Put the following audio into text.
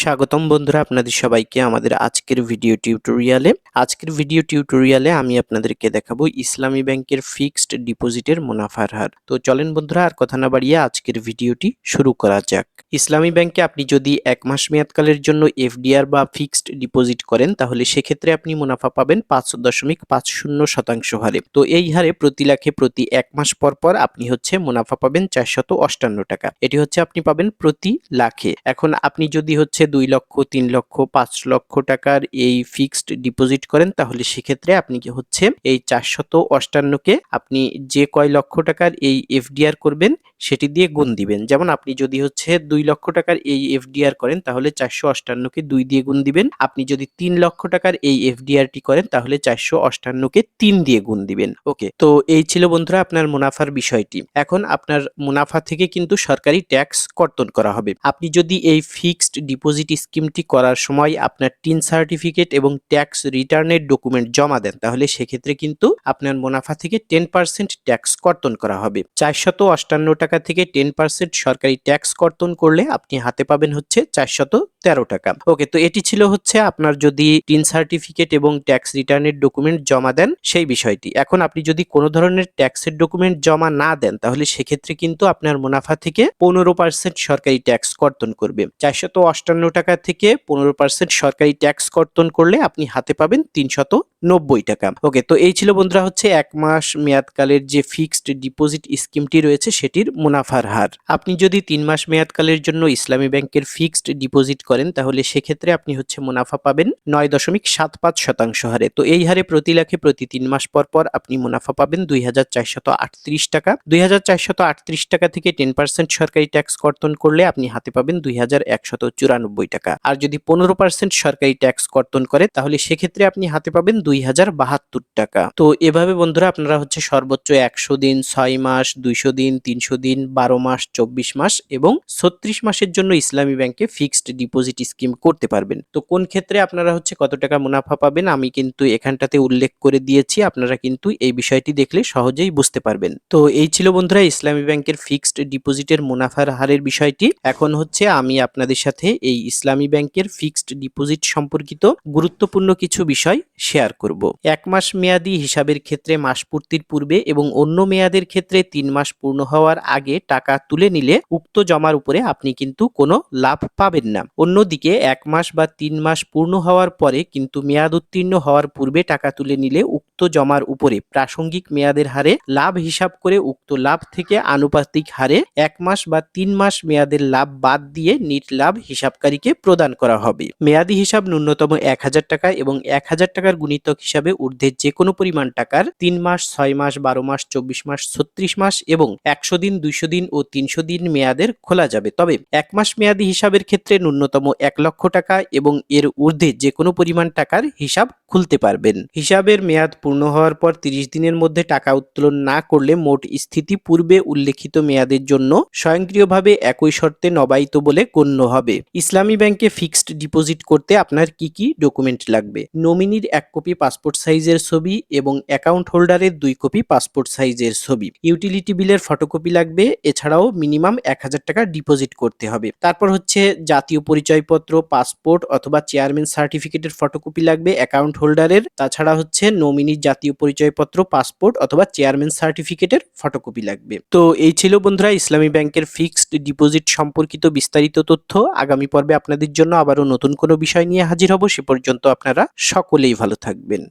স্বাগতম বন্ধুরা আপনাদের সবাইকে আমাদের আজকের ভিডিও টিউটোরিয়ালে আজকের ভিডিও টিউটোরিয়ালে আমি আপনাদেরকে দেখাবো ইসলামী ব্যাংকের ফিক্সড ডিপোজিটের মুনাফার হার। তো চলেন বন্ধুরা, আর কথা না বাড়িয়ে আজকের ভিডিওটি শুরু করা যাক। ইসলামী ব্যাংকে আপনি যদি এক মাস মেয়াদকালের জন্য এফডিআর বা ফিক্সড ডিপোজিট করেন, তাহলে সেক্ষেত্রে আপনি মুনাফা পাবেন পাঁচ দশমিক পাঁচ শূন্য শতাংশ হারে। তো এই হারে প্রতি লাখে প্রতি এক মাস পর পর আপনি হচ্ছে মুনাফা পাবেন চারশত অষ্টান্ন টাকা। এটি হচ্ছে আপনি পাবেন প্রতি লাখে। এখন আপনি যদি হচ্ছে দুই লক্ষ, তিন লক্ষ, পাঁচ লক্ষ টাকার এই ফিক্সড ডিপোজিট করেন, তাহলে সেক্ষেত্রে আপনি কি হচ্ছে, এই চারশত অষ্টান্নকে আপনি যে কয় লক্ষ টাকার এই এফডিআর করবেন, সেটি দিয়ে গুণ দিবেন। যেমন আপনি যদি হচ্ছে দুই লক্ষ টাকার এই এফডিআর করেন, তাহলে চারশো অষ্টান্নকে দুই দিয়ে গুণ দিবেন। আপনি যদি তিন লক্ষ টাকার এই এফডিআরটি করেন, তাহলে চারশো অষ্টান্নকে তিন দিয়ে গুণ দিবেন। ওকে, তো এই ছিল বন্ধুরা আপনার মুনাফার বিষয়টি। এখন আপনার মুনাফা থেকে কিন্তু সরকারি ট্যাক্স কর্তন করা হবে। আপনি যদি এই ফিক্সড ডিপোজিট স্কিমটি করার সময় আপনার টিন সার্টিফিকেট এবং ট্যাক্স রিটার্নের ডকুমেন্ট জমা দেন। তাহলে সেক্ষেত্রে কিন্তু আপনার মুনাফা থেকে টেন পার্সেন্ট ট্যাক্স কর্তন করা হবে। চারশত অষ্টান্ন টাকা থেকে টেন পার্সেন্ট সরকারি ট্যাক্স কর্তন করলে আপনি হাতে পাবেন হচ্ছে চারশত তেরো টাকা। ওকে, তো এটি ছিল হচ্ছে আপনার যদি টিন সার্টিফিকেট এবং ট্যাক্স রিটার্নের ডকুমেন্ট জমা দেন সেই বিষয়টি। এখন আপনি যদি কোনো ধরনের ট্যাক্সের ডকুমেন্ট জমা না দেন, তাহলে সেক্ষেত্রে কিন্তু আপনার মুনাফা থেকে পনেরো পার্সেন্ট সরকারি ট্যাক্স কর্তন করবে। চারশত অষ্টান্ন টাকা থেকে পনেরো পার্সেন্ট সরকারি ট্যাক্স কর্তন করলে আপনি হাতে পাবেন তিনশত নব্বই টাকা। ওকে তো এই ছিল বন্ধুরা হচ্ছে এক মাস মেয়াদকালের যে ফিক্সড ডিপোজিট স্কিমটি রয়েছে, সেটির মুনাফার হার। আপনি যদি তিন মাস মেয়াদকালের জন্য ইসলামী ব্যাংকের ফিক্সড ডিপোজিট করেন, তাহলে সেক্ষেত্রে আপনি হচ্ছে মুনাফা পাবেন নয় দশমিক সাত পাঁচ শতাংশ হারে। তো এই হারে প্রতি লাখে প্রতি তিন মাস পর পর আপনি মুনাফা পাবেন দুই হাজার চারশত আটত্রিশ টাকা। দুই হাজার চারশত আটত্রিশ টাকা থেকে টেন পার্সেন্ট সরকারি ট্যাক্স কর্তন করলে আপনি হাতে পাবেন দুই হাজার একশত চুরানব্বই টাকা। আর যদি পনেরো পার্সেন্ট সরকারি ট্যাক্স কর্তন করে, তাহলে সেক্ষেত্রে আপনি হাতে পাবেন দুই হাজার বাহাত্তর টাকা। তো এভাবে বন্ধুরা আপনারা হচ্ছে সর্বোচ্চ একশো দিন, ছয় মাস, দুইশো দিন, তিনশো দিন, বারো মাস, চব্বিশ মাস এবং ছত্রিশ মাসের জন্য ইসলামী ব্যাংকে ফিক্সড ডিপোজিট স্কিম করতে পারবেন। তো কোন ক্ষেত্রে আপনারা হচ্ছে কত টাকা মুনাফা পাবেন, আমি কিন্তু এখানটাতে উল্লেখ করে দিয়েছি, আপনারা কিন্তু এই বিষয়টি দেখলে সহজেই বুঝতে পারবেন। তো এই ছিল বন্ধুরা ইসলামী ব্যাংকের ফিক্সড ডিপোজিটের মুনাফার হারের বিষয়টি। এখন হচ্ছে আমি আপনাদের সাথে এই ইসলামী ব্যাংকের ফিক্সড ডিপোজিট সম্পর্কিত গুরুত্বপূর্ণ কিছু বিষয় শেয়ার করব। এক মাস মেয়াদি হিসাবের ক্ষেত্রে মাস পূর্তির পূর্বে এবং অন্য মেয়াদের ক্ষেত্রে তিন মাস পূর্ণ হওয়ার আগে টাকা তুলে নিলে উক্ত জমার উপরে আপনি কিন্তু কোনো লাভ পাবেন না। অন্যদিকে এক মাস বা তিন মাস পূর্ণ হওয়ার পরে কিন্তু মেয়াদ উত্তীর্ণ হওয়ার পূর্বে টাকা তুলে নিলে উক্ত জমার উপরে প্রাসঙ্গিক মেয়াদের হারে লাভ হিসাব করে উক্ত লাভ থেকে আনুপাতিক হারে এক মাস বা তিন মাস মেয়াদের লাভ বাদ দিয়ে নিট লাভ হিসাবকারীকে প্রদান করা হবে। মেয়াদি হিসাব ন্যূনতম এক হাজার টাকা এবং এক হাজার টাকার গুণিতক হিসাবে ঊর্ধ্বের যে কোনো পরিমাণ টাকার তিন মাস, ছয় মাস, বারো মাস, চব্বিশ মাস, ছত্রিশ মাস এবং একশো দিন, দুইশো দিন ও তিনশো দিন মেয়াদের খোলা যাবে। তবে এক মাস মেয়াদি হিসাবের ক্ষেত্রে ন্যূনতম এক লক্ষ টাকা এবং এর ঊর্ধ্বে যে কোনো পরিমাণ টাকার হিসাব খুলতে পারবেন। হিসাবের মেয়াদ পূর্ণ হওয়ার পর তিরিশ দিনের মধ্যে টাকা উত্তোলন না করলে মোট স্থিতি পূর্বে উল্লেখিত মেয়াদের জন্য স্বয়ংক্রিয়ভাবে একই শর্তে নবায়িত বলে গণ্য হবে। ইসলামী ব্যাংকে ফিক্সড ডিপোজিট করতে আপনার কি কি ডকুমেন্ট লাগবে? নমিনির এক কপি পাসপোর্ট সাইজের ছবি এবং অ্যাকাউন্ট হোল্ডারের দুই কপি পাসপোর্ট সাইজের ছবি। ইউটিলিটি বিলের ফটোকপি লাগবে, এছাড়াও মিনিমাম এক হাজার টাকা ডিপোজিট করতে হবে। তারপর হচ্ছে জাতীয় পরিচয়পত্র, পাসপোর্ট অথবা চেয়ারম্যান সার্টিফিকেটের ফটোকপি লাগবে, অ্যাকাউন্ট হোল্ডারের। তাছাড়া হচ্ছে নমিনির জাতীয় পরিচয়পত্র, পাসপোর্ট অথবা চেয়ারম্যান সার্টিফিকেটের ফটোকপি লাগবে। তো এই ছিল বন্ধুরা ইসলামী ব্যাংকের ফিক্সড ডিপোজিট সম্পর্কিত বিস্তারিত তথ্য। আগামী পর্বে আপনাদের জন্য আবারও নতুন কোনো বিষয় নিয়ে হাজির হব, সে পর্যন্ত আপনারা সকলেই ভালো থাকবেন।